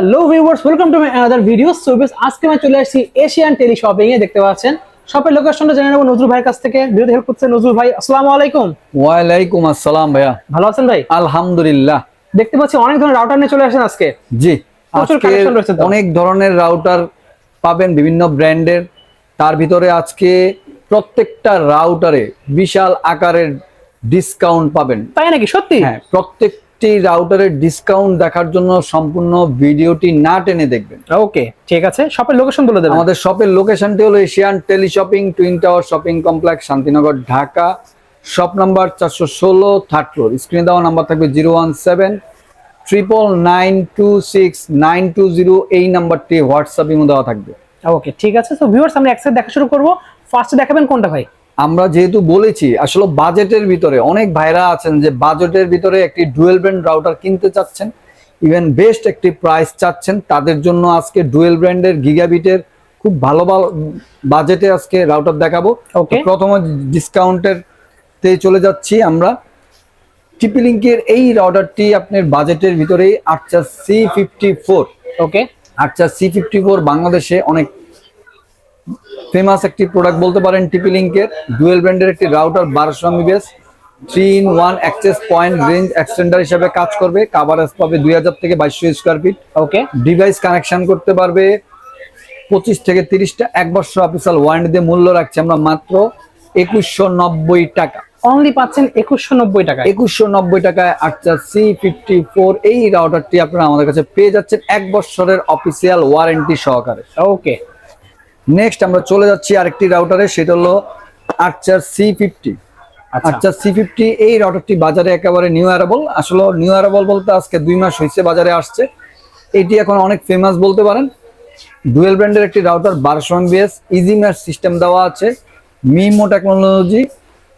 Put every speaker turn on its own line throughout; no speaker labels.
Hello viewers welcome to my another video so বেশ আজকে আমি চলে আসছি এশিয়ান টেলি শপিং এ দেখতে পাচ্ছেন। শপের লোকেশনটা জেনে নেব নজরুল ভাইয়ের কাছ থেকে। ভিডিওতে হেল্প করছে নজরুল ভাই আসসালামু আলাইকুম।
ওয়ালাইকুম আসসালাম ভাইয়া।
ভালো আছেন ভাই?
আলহামদুলিল্লাহ।
দেখতে পাচ্ছি অনেক ধরনের রাউটার নিয়ে চলে আসেন আজকে।
জি আজকে। অনেক ধরনের রাউটার পাবেন বিভিন্ন ব্র্যান্ডের। তার ভিতরে আজকে প্রত্যেকটা রাউটারে বিশাল আকারের ডিসকাউন্ট পাবেন।
তাই নাকি? সত্যি?
হ্যাঁ প্রত্যেকটি রাউটারের ডিসকাউন্ট দেখার জন্য সম্পূর্ণ ভিডিওটি না টেনে দেখবেন।
ওকে ঠিক আছে। শপের লোকেশন বলে দেবেন।
আমাদের শপের লোকেশনটি হলো Asian tele shopping twin tower shopping complex Shantinagar Dhaka. Shop number চারশো ষোলো থার্ড ফ্লোর স্ক্রিনে দেওয়া নাম্বার থাকবে zero one seven triple nine two six nine two zero এই নাম্বারটি হোয়াটসঅ্যাপে দেওয়া থাকবে।
ওকে ঠিক আছে। তো ভিউয়ার্স আমরা একসাথে দেখা শুরু করব। ফার্স্টে দেখাবেন কোনটা ভাই?
আমরা যেহেতু বলেছি আসলে বাজেটের ভিতরে অনেক ভাইরা আছেন যে বাজেটের ভিতরে একটি ডুয়েল ব্র্যান্ড রাউটার কিনতে চাচ্ছেন ইভেন বেস্ট একটি প্রাইস চাচ্ছেন তাদের জন্য আজকে ডুয়েল ব্র্যান্ডের গিগাবিটের খুব ভালো ভালো বাজেটে আজকে রাউটার দেখাবো. প্রথমে ডিসকাউন্টের তে চলে যাচ্ছি আমরা। টিপি লিঙ্কের এই রাউটারটি আপনার বাজেটের ভিতরেই আচ্ছা সি ফিফটি ফোর
ওকে
আচ্ছা সি ফিফটি ফোর বাংলাদেশে অনেক ফেমাস একটি প্রোডাক্ট বলতে পারেন টিপি লিঙ্কের ডুয়েল ব্র্যান্ডের একটি রাউটার বারোশো MBS three in one access point range extender হিসাবে কাজ করবে। কাভারেজ পাবে দুই হাজার থেকে বাইশশো square feet
okay
device connection করতে পারবে পঁচিশ থেকে তিরিশটা। এক বছর অফিসিয়াল ওয়ারেন্টি দিয়ে মূল্য রাখছি আমরা মাত্র একুশশো নব্বই টাকা।
অনলি পাচ্ছেন একুশশো নব্বই টাকা
একুশশো নব্বই টাকায় আচ্ছা সি ফিফটি ফোর এই রাউটারটি আপনারা আমাদের কাছে পেয়ে যাচ্ছেন এক বছরের অফিসিয়াল ওয়ারেন্টি সহকারে।
ওকে
নেক্সট আমরা চলে যাচ্ছি আরেকটি রাউটারে সেটা হলো Archer C fifty Archer C fifty এই রাউটারটি বাজারে একেবারে নিউ অ্যারাবল আসলে নিউ অ্যারাবল বলতে আজকে দুই মাস হয়েছে বাজারে আসছে। এটি এখন অনেক ফেমাস বলতে পারেন। ডুয়েল ব্র্যান্ডের একটি রাউটার বারোশো এমবিএস ইজি ম্যাচ সিস্টেম দেওয়া আছে। মিমো টেকনোলজি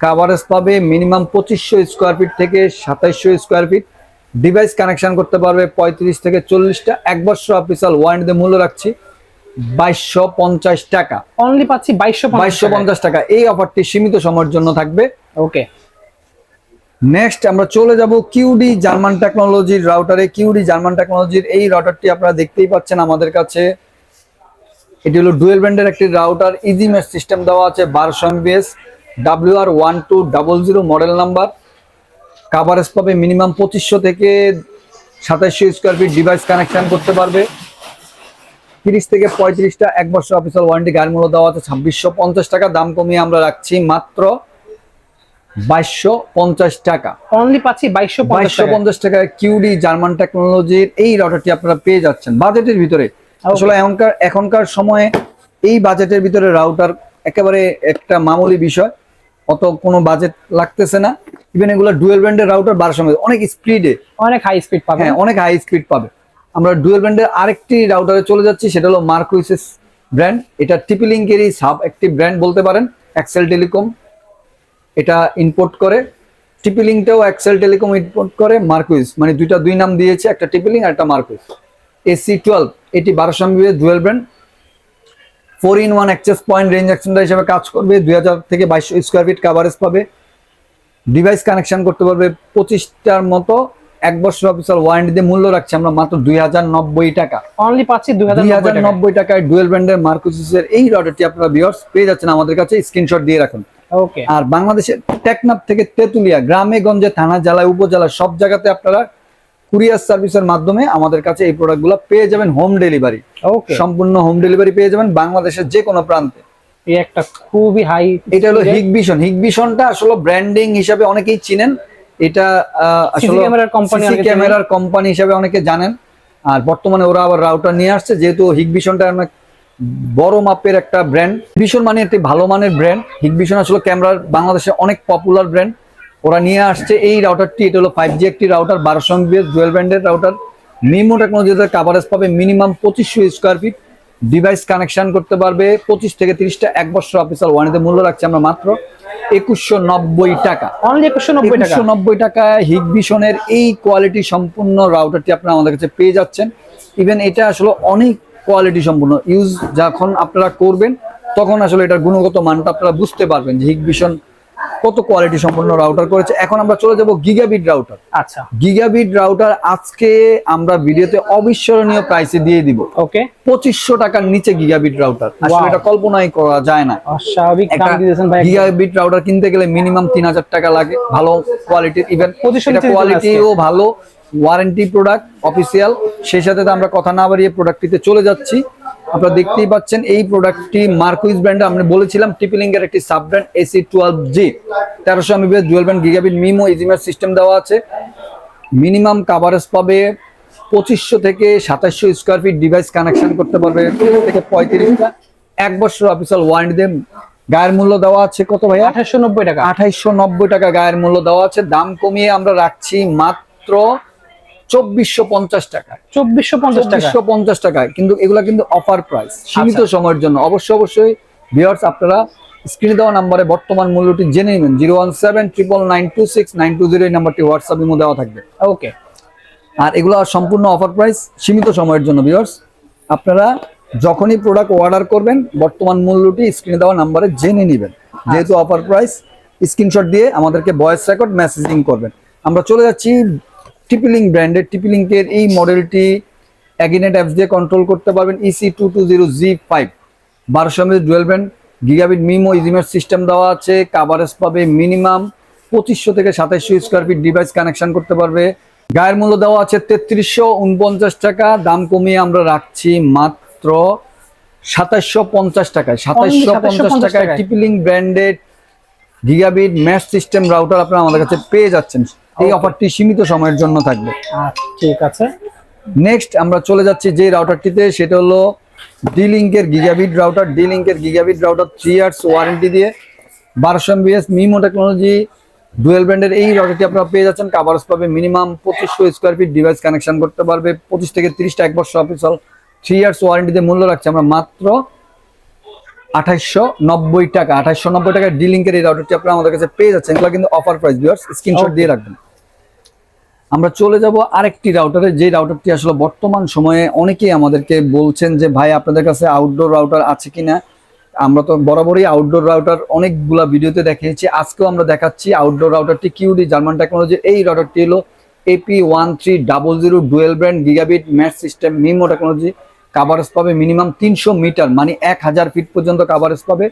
কাভারেজ পাবে মিনিমাম পঁচিশশো স্কোয়ার ফিট থেকে সাতাইশশো স্কোয়ার ফিট ডিভাইস কানেকশন করতে পারবে পঁয়ত্রিশ থেকে চল্লিশটা। এক বছর অফিসিয়াল ওয়ারেন্টিতে মূল্য রাখছি। বাইশশো পঞ্চাশ টাকা।
অনলি পাচ্ছি বাইশশো
বাইশশো পঞ্চাশ টাকা। এই অফারটি সীমিত সময়ের জন্য থাকবে।
ওকে
নেক্সট আমরা চলে যাব কিউডি জার্মান টেকনোলজির রাউটারে কিউডি জার্মান টেকনোলজির এই রাউটারটি আপনারা দেখতেই পাচ্ছেন আমাদের কাছে। এটি হলো ডুয়েল ব্র্যান্ডের একটি রাউটার ইজি মেশ সিস্টেম দেওয়া আছে বারোশো MBS W R one two double zero model number coverage পাবে মিনিমাম পঁচিশশো থেকে সাতাশশো স্কোয়ার ফিট ডিভাইস কানেকশন করতে পারবে। তিরিশ থেকে পঁয়ত্রিশটা এক বছর অফিসিয়াল ওয়ারেন্টি গাড়ি মূল্য দেওয়া আছে ছাব্বিশশো পঞ্চাশ টাকা। দাম কমিয়ে আমরা রাখছি মাত্র বাইশশো পঞ্চাশ টাকা।
অনলি পাচ্ছি বাইশশো
বাইশশো পঞ্চাশ টাকায় কিউডি জার্মান টেকনোলজির এই রাউটারটি আপনারা পেয়ে যাচ্ছেন। বাজেটের ভিতরে। আসলে এখনকার এখনকার সময়ে এই বাজেটের ভিতরে রাউটার একেবারে একটা মামুলি বিষয়। অত কোনো বাজেট লাগতেছে না। ইভেন এগুলো ডুয়েল ব্র্যান্ডের রাউটার বারোশো অনেক স্পিডে
অনেক হাই স্পিড পাবেন
হ্যাঁ অনেক হাই স্পিড পাবে। আমরা ডুয়েল ব্র্যান্ডের আরেকটি রাউটারে চলে যাচ্ছি, সেটা হলো মার্কুইসেস ব্র্যান্ড এটা টিপি লিঙ্কেরই সাব একটি ব্র্যান্ড বলতে পারেন এক্সেল টেলিকম এটা ইম্পোর্ট করে। টিপিলিংটাও এক্সেল টেলিকম ইম্পোর্ট করে মার্কুইস মানে দুইটা দুই নাম দিয়েছে, একটা টিপিলিং আর একটা মার্কুইস এসি টুয়েলভ এটি বারোশো MBS dual band. Four in one access point range extender হিসেবে কাজ করবে, দুই হাজার থেকে বাইশশো স্কোয়ার ফিট কাভারেজ পাবে। ডিভাইস কানেকশন করতে পারবে পঁচিশটার মতো। এক বছর অফিসিয়াল ওয়ারেন্টি দিয়ে মূল্য রাখছি আমরা মাত্র দুই হাজার নব্বই টাকা।
অনলি পাচ্ছি দুই
হাজার নব্বই টাকায়। ডুয়েল ব্র্যান্ডের মার্কুসিসের এই রাউটারটি আপনারা ভিউয়ার্স পেয়ে যাচ্ছেন আমাদের কাছে স্ক্রিনশট দিয়ে রাখুন।
ওকে
আর বাংলাদেশের টেকনাফ থেকে তেতুলিয়া গ্রামে গঞ্জে থানা জেলায় উপজেলা সব জায়গাতে আপনারা কুরিয়ার সার্ভিসের মাধ্যমে আমাদের কাছে এই প্রোডাক্টগুলো পেয়ে যাবেন হোম ডেলিভারি
ওকে
সম্পূর্ণ হোম ডেলিভারি পেয়ে যাবেন বাংলাদেশের যে কোনো প্রান্তে।
এই একটা খুবই হাই
এটা হলো হিগভিশন হিগভিশনটা আসলে ব্র্যান্ডিং হিসাবে অনেকেই চিনেন এটা আসলে
ক্যামেরার
কোম্পানি হিসাবে অনেকে জানেন। আর বর্তমানে ওরা আবার রাউটার নিয়ে আসছে যেহেতু হিগভিশনটা অনেক বড় মাপের একটা ব্র্যান্ড ভীষণ মানে একটি ভালো মানের ব্র্যান্ড হিগভিশন আসলে ক্যামেরার বাংলাদেশে অনেক পপুলার ব্র্যান্ড ওরা নিয়ে আসছে এই রাউটারটি এটা হলো ফাইভ জি একটি রাউটার বারোশো এমবিএস ডুয়েল ব্র্যান্ডের রাউটার মিমো টেকনোলজিতে কাভারেজ পাবে মিনিমাম পঁচিশশো স্কোয়ার ফিট ডিভাইস কানেকশন করতে পারবে। পঁচিশ থেকে তিরিশটা এক বছর অফিসিয়াল ওয়ারেন্টি মূল্য রাখছি আমরা মাত্র একুশশো নব্বই টাকা।
একুশশো নব্বই টাকা?
নব্বই টাকায় হিগভিশনের এই কোয়ালিটি সম্পূর্ণ রাউটারটি আপনারা আমাদের কাছে পেয়ে যাচ্ছেন। ইভেন এটা আসলে অনেক কোয়ালিটি সম্পূর্ণ। ইউজ যখন আপনারা করবেন তখন আসলে এটার গুণগত মানটা আপনারা বুঝতে পারবেন যে হিগভিশন কত কোয়ালিটি সম্পন্ন রাউটার করেছে। এখন আমরা চলে যাব গিগাবিট রাউটার
আচ্ছা।
গিগাবিট রাউটার আজকে আমরা ভিডিওতে অবিস্মরণীয় প্রাইসে দিয়ে দিব।
ওকে।
পঁচিশশো টাকার নিচে গিগাবিট রাউটার আসলে এটা কল্পনাই করা যায় না।
অস্বাভাবিক দাম দিয়েছেন ভাই
গিগাবিট রাউটার কিনতে গেলে মিনিমাম তিন হাজার টাকা লাগে। ভালো কোয়ালিটির ইভেন কোয়ালিটিও ভালো। ওয়ারেন্টি প্রোডাক্ট অফিসিয়াল সেই সাথে তো আমরা কথা না বাড়িয়ে প্রোডাক্টটিতে চলে যাচ্ছি। আপনারা দেখতেই পাচ্ছেন এই প্রোডাক্টটি মার্কুইজ ব্র্যান্ড আমরা বলেছিলাম টিপিলিং এর একটি sub brand AC twelve G তেরোশো MBS dual band gigabit MIMO EasyMesh system দেওয়া আছে। মিনিমাম কাভারেজ পাবে পঁচিশশো থেকে সাতাশশো স্কোয়ার ফিট ডিভাইস কানেকশন করতে পারবে থেকে পঁয়ত্রিশটা। এক বছর অফিসিয়াল ওয়ারেন্টি দেন গায়ের মূল্য দেওয়া আছে কত ভাই
আঠাশশো নব্বই টাকা।
আঠাইশো নব্বই টাকা গায়ের মূল্য দেওয়া আছে। দাম কমিয়ে আমরা রাখছি মাত্র চব্বিশশো পঞ্চাশ টাকা।
চব্বিশশো পঞ্চাশ
চব্বিশশো পঞ্চাশ টাকা। কিন্তু এগুলা কিন্তু অফার প্রাইস সীমিত
আচ্ছা।
সময়ের জন্য। অবশ্যই অবশ্যই ভিউয়ার্স আপনারা স্ক্রিনে দেওয়া নাম্বারে বর্তমান মূল্যটি জেনে নেবেন। Zero one seven triple nine two six nine two zero এই নাম্বারটি হোয়াটসঅ্যাপ ইমো দেওয়া থাকবে।
ওকে।
আর এগুলো সম্পূর্ণ অফার প্রাইস সীমিত সময়ের জন্য ভিউয়ার্স আপনারা যখনই প্রোডাক্ট অর্ডার করবেন বর্তমান মূল্যটি স্ক্রিনে দেওয়া নাম্বারে জেনে নেবেন। যেহেতু অফার প্রাইস স্ক্রিনশট দিয়ে আমাদেরকে ভয়েস রেকর্ড মেসেজিং করবেন। আমরা চলে যাচ্ছি টিপিলিং ব্র্যান্ডের টিপিলিংকের এই মডেলটি অ্যাগিনেট অ্যাপস দিয়ে কন্ট্রোল করতে পারবেন EC two two zero G five বারোশো MS dual band gigabit MIMO EasyMesh system দেওয়া আছে। কাভারেজ পাবে মিনিমাম পঁচিশশো থেকে সাতাইশশো স্কোয়ার ফিট ডিভাইস কানেকশন করতে পারবে। গায়ের মূল্য দেওয়া আছে তেত্রিশশো উনপঞ্চাশ টাকা। দাম কমিয়ে আমরা রাখছি মাত্র সাতাশশো পঞ্চাশ টাকায়। সাতাশশো পঞ্চাশ টাকায়
টাকায়।
TP Link branded gigabit mesh system router আপনারা আমাদের কাছে পেয়ে যাচ্ছেন। এই অফারটি সীমিত সময়ের জন্য থাকবে।
ঠিক আছে।
নেক্সট আমরা চলে যাচ্ছি যে রাউটারটিতে সেটা হলো ডি লিঙ্কের গিগাবিট রাউটার ডি লিঙ্কের gigabit router three years warranty দিয়ে বারোশো এমবিএস মিমো টেকনোলজি ডুয়েল ব্র্যান্ডের এই রাউটারটি আপনারা পেয়ে যাচ্ছেন। কাভারেজ পাবে মিনিমাম পঁচিশশো স্কোয়ার ফিট ডিভাইস কানেকশন করতে পারবে। পঁচিশ থেকে তিরিশটা এক বছর অফিসিয়াল থ্রি ইয়ার্স ওয়ারেন্টিতে মূল্য রাখছি আমরা মাত্র আঠাইশশো নব্বই টাকা। আঠাইশশো নব্বই টাকা ডি লিঙ্কের এই রাউটারটি আপনারা আমাদের কাছে পেয়ে যাচ্ছেন। এগুলো কিন্তু অফার প্রাইস ভিউয়ার্স স্ক্রিনশট দিয়ে রাখবেন। আমরা চলে যাব আরেকটি রাউটারে যে রাউটারটি আসলে বর্তমান সময়ে অনেকেই আমাদেরকে বলছেন যে, ভাই, আপনাদের কাছে আউটডোর রাউটার আছে কিনা? আমরা তো বরাবরই আউটডোর রাউটার অনেকগুলা ভিডিওতে দেখিয়েছি। আজকেও আমরা দেখাচ্ছি আউটডোর রাউটারটি কিউডি জার্মান টেকনোলজির এই রাউটারটি হলো AP one three double zero dual band gigabit mesh system MIMO technology coverage পাবে মিনিমাম তিনশো মিটার মানে এক হাজার ফিট পর্যন্ত কাভারেজ পাবে।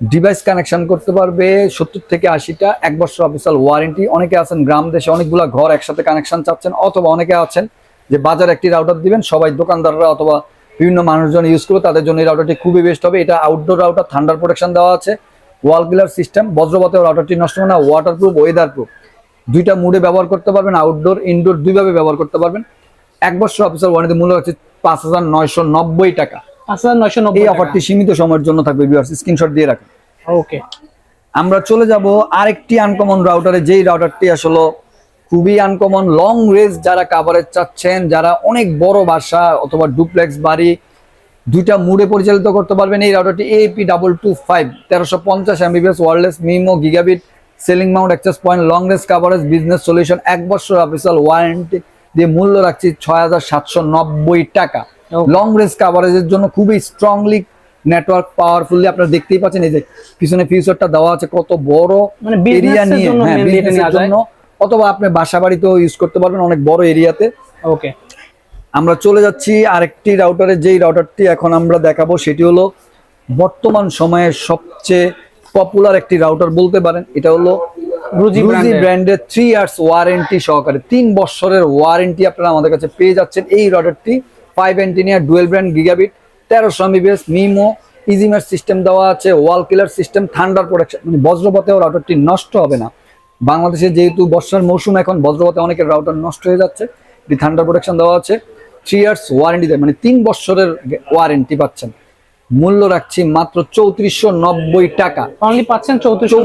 ডিভাইস কানেকশন করতে পারবে, সত্তর থেকে আশিটা, এক বছর অফিসিয়াল ওয়ারেন্টি অনেকে আছেন গ্রাম দেশে, অনেকগুলা ঘর একসাথে কানেকশন চাচ্ছেন, অথবা অনেকে আছেন যে বাজার একটি রাউটার দিবেন, সবাই দোকানদাররা অথবা বিভিন্ন মানুষজন ইউজ করবে তাদের জন্য এই রাউটারটি খুবই বেস্ট হবে। এটা আউটডোর রাউটার থান্ডার প্রোটেকশন দেওয়া আছে ওয়াল কিলার সিস্টেম বজ্রপাতেও রাউটারটি নষ্ট হবে না ওয়াটার প্রুফ ওয়েদার প্রুফ দুইটা মুডে ব্যবহার করতে পারবেন আউটডোর ইনডোর দুইভাবে ব্যবহার করতে পারবেন। এক বছর অফিসিয়াল ওয়ারেন্টি মূল্য হচ্ছে পাঁচ হাজার নয়শো নব্বই টাকা।
পাঁচ হাজার নয়শো
এই অফারটি সীমিত সময়ের জন্য থাকবে ভিউয়ার্স স্ক্রিনশট দিয়ে রাখেন।
ওকে
আমরা চলে যাব আরেকটি আনকমন রাউটারে যেই রাউটারটি আসলে খুবই আনকমন লং রেঞ্জ যারা কাভারেজ চাচ্ছেন যারা অনেক বড় বাসা অথবা ডুপ্লেক্স বাড়ি দুইটা মুডে পরিচালিত করতে পারবেন এই রাউটারটি এপি ডাবল টু ফাইভ তেরোশো পঞ্চাশ MBBS wireless MIMO gigabit ceiling mount access point long range coverage business solution এক বছর অফিসিয়াল ওয়ারেন্টি দিয়ে মূল্য রাখছি ছয় হাজার সাতশো নব্বই টাকা. লং রেঞ্জ কাভারেজের জন্য খুবই স্ট্রংলি নেটওয়ার্ক পাওয়ারফুলি আপনারা দেখতেই পাচ্ছেন এই যে পিছনে ফিউচারটা দেওয়া আছে কত বড়
মানে
এরিয়া নিয়ে। হ্যাঁ এর জন্য। অথবা আপনি বাসা বাড়িতেও ইউজ করতে পারবেন অনেক বড় এরিয়াতে
ওকে
আমরা চলে যাচ্ছি আরেকটি রাউটারে যেই রাউটারটি এখন আমরা দেখাবো সেটি হলো বর্তমান সময়ে সবচেয়ে পপুলার একটি রাউটার বলতে পারেন। এটা হলো
রুজি ব্র্যান্ডের
থ্রি ইয়ার্স ওয়ারেন্টি সহকারে তিন বছরের ওয়ারেন্টি আপনারা আমাদের কাছে পেয়ে যাচ্ছেন। এই রাউটারটি five antenna dual band gigabit তেরোশো এমবিবিএস মিমো ইজিমার সিস্টেম দেওয়া আছে ওয়াল কিলার সিস্টেম ঠান্ডার প্রোটেকশন মানে বজ্রপথেও রাউটারটি নষ্ট হবে না। বাংলাদেশে যেহেতু বর্ষার মৌসুম এখন, বজ্রপাতে অনেকের রাউটার নষ্ট হয়ে যাচ্ছে। এটি থান্ডার প্রোটেকশন দেওয়া আছে। থ্রি ইয়ার্স ওয়ারেন্টি দেয় মানে তিন বছরের ওয়ারেন্টি পাচ্ছেন। মূল্য রাখছি মাত্র চৌত্রিশশো নব্বই টাকা।
অনলি পাচ্ছেন চৌত্রিশশো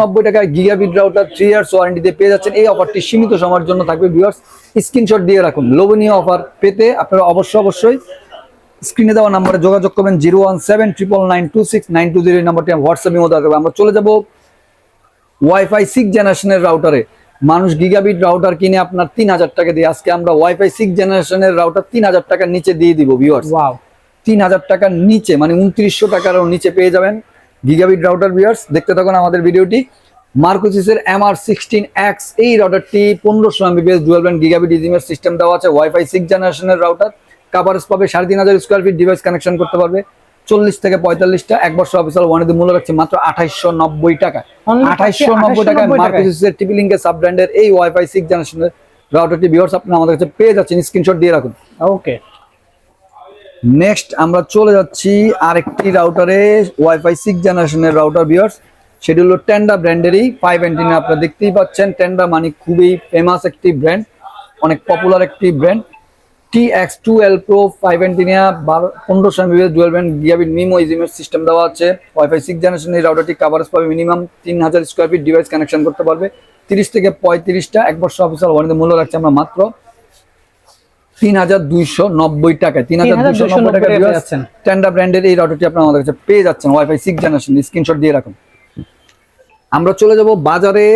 নব্বই টাকা
টাকায় গিগাবিট রাউটার থ্রি ইয়ার্স ওয়ারেন্টিতে পেয়ে যাচ্ছেন। এই অফারটি সীমিত সময়ের জন্য থাকবে ভিউয়ার্স স্ক্রিনশট দিয়ে রাখুন। লোভনীয় অফার পেতে আপনারা অবশ্যই অবশ্যই স্ক্রিনে দেওয়া নাম্বারে যোগাযোগ করবেন zero one seven triple nine two six nine two zero নাম্বারটি হোয়াটসঅ্যাপের মধ্যে রাখবে আমরা চলে যাব ওয়াইফাই সিক্স জেনারেশনের রাউটারে মানুষ গিগাবিট রাউটার কিনে আপনার তিন হাজার টাকা দিয়ে। আজকে আমরা ওয়াইফাই সিক্স জেনারেশনের রাউটার তিন হাজার টাকার নিচে দিয়ে দিব ভিউয়ার্স তিন হাজার টাকার নিচে মানে উনত্রিশশো টাকারও নিচে পেয়ে যাবেন গিগাবিট রাউটার ভিউয়ার্স দেখতে থাকুন আমাদের ভিডিওটি। মার্কোসিসের এম আর সিক্সটিন এক্স এই রাউটারটি পনেরোশো Mbps dual band gigabit EasyMesh system দেওয়া আছে। ওয়াইফাই সিক্স জেনারেশনের রাউটার কাভারেজ পাবে সাড়ে তিন হাজার স্কোয়ার ফিট ডিভাইস কানেকশন করতে পারবে। চল্লিশ থেকে পঁয়তাল্লিশটা এক বছর অফিসিয়াল ওয়ারেন্টি মূল্য রাখছে মাত্র আঠাইশশো নব্বই টাকা। আঠাইশশো নব্বই টাকায়
2890 টাকায়।
মার্কোসিসের টিপি লিঙ্কের সাব ব্র্যান্ডের এই ওয়াইফাই সিক্স জেনারেশনের রাউটারটি ভিউয়ার্স আপনি আমাদের কাছে পেয়ে যাচ্ছেন। স্ক্রিনশট দিয়ে রাখুন।
ওকে
নেক্সট আমরা চলে যাচ্ছি আরেকটি রাউটারে ওয়াইফাই সিক্স জেনারেশনের রাউটার বিয়ার্স সেটি হলো টেন্ডা ব্র্যান্ডেরই ফাইভ এন্টিনা আপনারা দেখতেই পাচ্ছেন। টেন্ডা মানে খুবই ফেমাস একটি ব্র্যান্ড অনেক পপুলার একটি brand T X two L pro five antenna বারো পনেরোশো MBS dual band gigabit MIMO EasyMesh system দেওয়া আছে। ওয়াইফাই সিক্স জেনারেশনের রাউটারটি কাভারেজ পাবে মিনিমাম তিন হাজার স্কোয়ার ফিট ডিভাইস কানেকশন করতে পারবে। তিরিশ থেকে পঁয়ত্রিশটা, এক বছর অফিসিয়াল ওয়ারেন্টি মূল্য রাখছে আমরা মাত্র তিন হাজার দুইশো নব্বই টাকায় তিন হাজার দুইশো নব্বই টাকা ব্র্যান্ডের এই রাউটারটি আপনার আমাদের কাছে পেয়ে যাচ্ছেন। ওয়াইফাই সিক্স জেনারেশন স্ক্রিনশট দিয়ে রাখুন। আমরা চলে যাব বাজারে।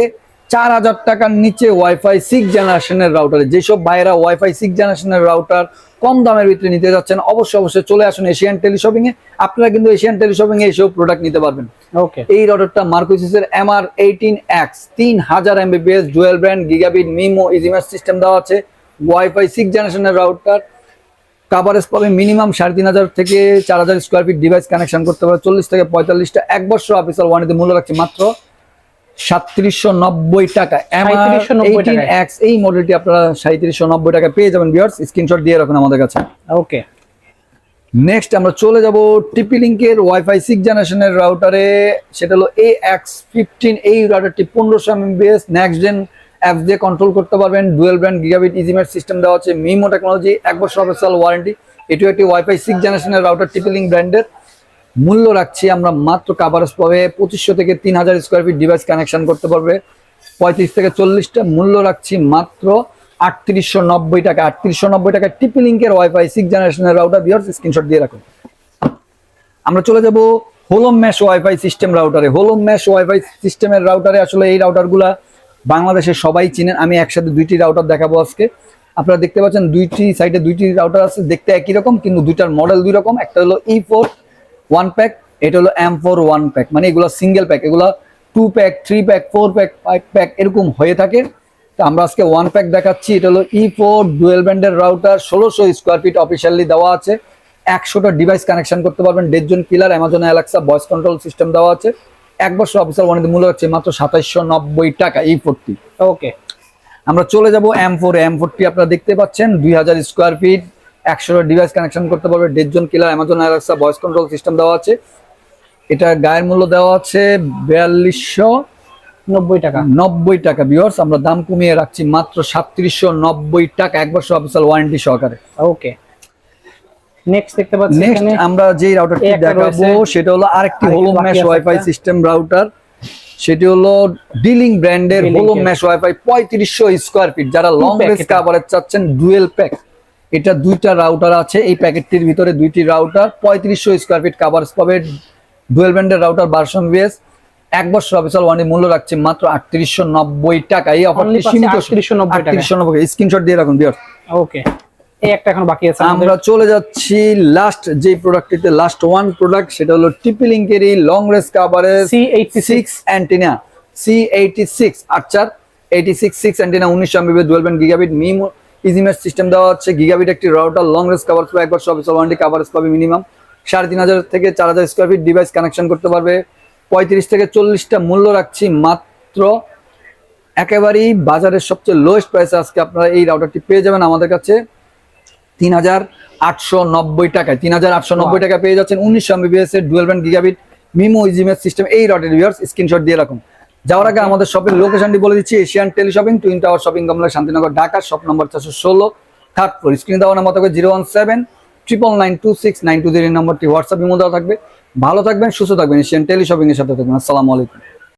চার হাজার টাকার নিচে ওয়াইফাই সিক্স জেনারেশনের রাউটারে যেসব বাইরা ওয়াইফাই সিক্স জেনারেশনের রাউটার কম দামের ভিতরে নিতে যাচ্ছেন অবশ্যই অবশ্যই চলে আসুন এশিয়ান টেলিশপিং এ। আপনারা কিন্তু এশিয়ান টেলিশপিং এ এসেও প্রোডাক্ট নিতে পারবেন।
ওকে
এই রাউটারটা মার্কোসিসের এমআর এইটিন এক্স তিন হাজার Mbps dual band gigabit MIMO EasyMesh system দেওয়া আছে। ওয়াইফাই সিক্স জেনারেশনের রাউটার কাভারেজ পাবে মিনিমাম সাড়ে তিন হাজার থেকে চার হাজার স্কোয়ার ফিট ডিভাইস কানেকশন করতে পারে। চল্লিশ থেকে পঁয়তাল্লিশটা এক বছর অফিসিয়াল ওয়ারেন্টি মূল্য রাখছে মাত্র সাতত্রিশশো নব্বই টাকা। এমআর
3790
এইটিন
টাকায়।
এক্স এই মডেলটি আপনারা সাঁত্রিশশো নব্বই টাকা পেয়ে যাবেন বিয়ার্স স্ক্রিনশট দিয়ে রাখুন আমাদের কাছে।
ওকে
নেক্সট আমরা চলে যাব টিপি লিঙ্কের ওয়াইফাই সিক্স জেনারেশনের রাউটারে সেটা হলো এ এক্স ফিফটিন এই রাউটারটি পনেরোশো এমবিএস নেক্সট জেন অ্যাপস দিয়ে কন্ট্রোল করতে পারবেন। Dual band gigabit EasyMesh system দেওয়া আছে। মিমো টেকনোলজি এক বছর অফিসিয়াল ওয়ারেন্টি এটিও একটি ওয়াইফাই সিক্স জেনারেশনের রাউটার টিপিলিং ব্র্যান্ডের মূল্য রাখছি আমরা মাত্র কাভারেজ পাবে পঁচিশশো থেকে তিন হাজার স্কোয়ার ফিট ডিভাইস কানেকশন করতে পারবে। পঁয়ত্রিশ থেকে চল্লিশটা মূল্য রাখছি মাত্র আটত্রিশশো নব্বই টাকা। আটত্রিশশো নব্বই টাকা টিপি লিঙ্কের ওয়াইফাই সিক্স জেনারেশনের রাউটার বিয়ার্স স্ক্রিনশট দিয়ে রাখুন। আমরা চলে যাব whole home mesh wifi system রাউটারে whole home mesh wifi সিস্টেমের রাউটারে আসলে এই রাউটারগুলা বাংলাদেশে সবাই চিনেন। আমি একসাথে দুইটি রাউটার দেখাবো আজকে। আপনারা দেখতে পাচ্ছেন দুইটি সাইডে দুইটি রাউটার আছে, দেখতে একই রকম, কিন্তু দুইটার মডেল দুই রকম। একটা হলো ই ফোর ওয়ান প্যাক এটা হলো এম ফোর ওয়ান প্যাক মানে এগুলো সিঙ্গেল প্যাক এগুলো two pack three pack four pack five pack এরকম হয়ে থাকে। তো আমরা আজকে ওয়ান প্যাক দেখাচ্ছি, এটা হলো ই ফোর ডুয়েল ব্যান্ডের রাউটার ষোলোশো স্কোয়ার ফিট অফিসিয়ালি দেওয়া আছে। একশোটা ডিভাইস কানেকশন করতে পারবেন, দেড়জন pillar Amazon Alexa voice control system দেওয়া আছে। এক বছর অফিসার ওয়ারেন্টি মূল্য হচ্ছে মাত্র সাতাইশশো নব্বই টাকা এই ফোরটি
ওকে
আমরা চলে যাব এম ফোর এম ফোরটি আপনারা দেখতে পাচ্ছেন দুই হাজার স্কোয়ার ফিট একশো ডিভাইস কানেকশন করতে পারবে দেড়জন কিলার Amazon Alexa voice control system দেওয়া আছে। এটা গায়ের মূল্য দেওয়া আছে বিয়াল্লিশশো
নব্বই টাকা।
নব্বই টাকা বিয়ার্স আমরা দাম কমিয়ে রাখছি মাত্র সাতত্রিশশো নব্বই টাকা এক বছর অফিসার ওয়ারেন্টি সহকারে।
ওকে নেক্সট দেখতে পাচ্ছি
নেক্সট আমরা যে রাউটারটি দেখাবো সেটা হলো আরেকটি হোলো ম্যাশ ওয়াইফাই সিস্টেম রাউটার সেটি হলো ডিলিং ব্র্যান্ডের হোলো। ম্যাশ ওয়াইফাই পঁয়ত্রিশশো স্কোয়ার ফিট যারা লং রেঞ্জ। কাভারেজ চাচ্ছেন ডুয়েল প্যাক এটা দুইটা রাউটার আছে এই প্যাকেটটির ভিতরে দুইটি রাউটার পঁয়ত্রিশশো স্কোয়ার ফিট কাভারেজ পাবে ডুয়েল ব্র্যান্ডের রাউটার ভার্সন বিএস এক বছর অফিসিয়াল ওয়ারেন্টি মূল্য রাখছে মাত্র আটত্রিশশো নব্বই টাকা। এই অফারটি সীমিত।
3890 টাকায়।
আটত্রিশশো নব্বই স্ক্রিনশট দিয়ে রাখুন বিয়ার
ওকে এই একটা এখন বাকি আছে
আমরা চলে যাচ্ছি লাস্ট যে প্রোডাক্টটিতে লাস্ট ওয়ান প্রোডাক্ট সেটা হলো TP লিঙ্কেরই long range coverage
C eighty
six antenna C eighty six আচ্ছা এইটি সিক্স সিক্স অ্যান্টিনা উনিশশো এমবিবি ডুয়েল ব্যান্ড গিগাবিট মিম ইজিমেস সিস্টেম দেওয়া হচ্ছে গিগাবিট একটি রাউটার লং রেঞ্জ কাভারেজ পাবে একবার সব ওয়ারেন্টি কাভারেজ পাবে মিনিমাম সাড়ে তিন হাজার থেকে চার হাজার স্কোয়ার ফিট ডিভাইস কানেকশন করতে পারবে। পঁয়ত্রিশ থেকে চল্লিশটা মূল্য রাখছি মাত্র। একেবারেই বাজারের সবচেয়ে লোয়েস্ট প্রাইসে আজকে আপনারা এই রাউটারটি পেয়ে যাবেন আমাদের কাছে। তিন হাজার আটশো নব্বই টাকায় তিন হাজার আটশো নব্বই টাকা পেয়ে যাচ্ছেন উনিশশো এমবিবিএস এর dual band gigabit MIMO EasyMesh system এই রটের ভিউয়ার্স স্ক্রিনশট দিয়ে রাখুন। যাওয়ার আগে আমাদের শপের লোকেশনটি বলে দিচ্ছি Asian tele shopping twin tower shopping complex Shantinagar Dhaka shop number চারশো ষোলো থার্ড ফ্লোর স্ক্রিন দেওয়ার মতো zero one seven triple nine two six nine two zero নম্বরটি হোয়াটসঅ্যাপ ইমো দেওয়া থাকবে। ভালো থাকবেন সুস্থ থাকবেন এশিয়ান টেলি শপিং এর সাথে থাকবেন। আসসালামু আলাইকুম।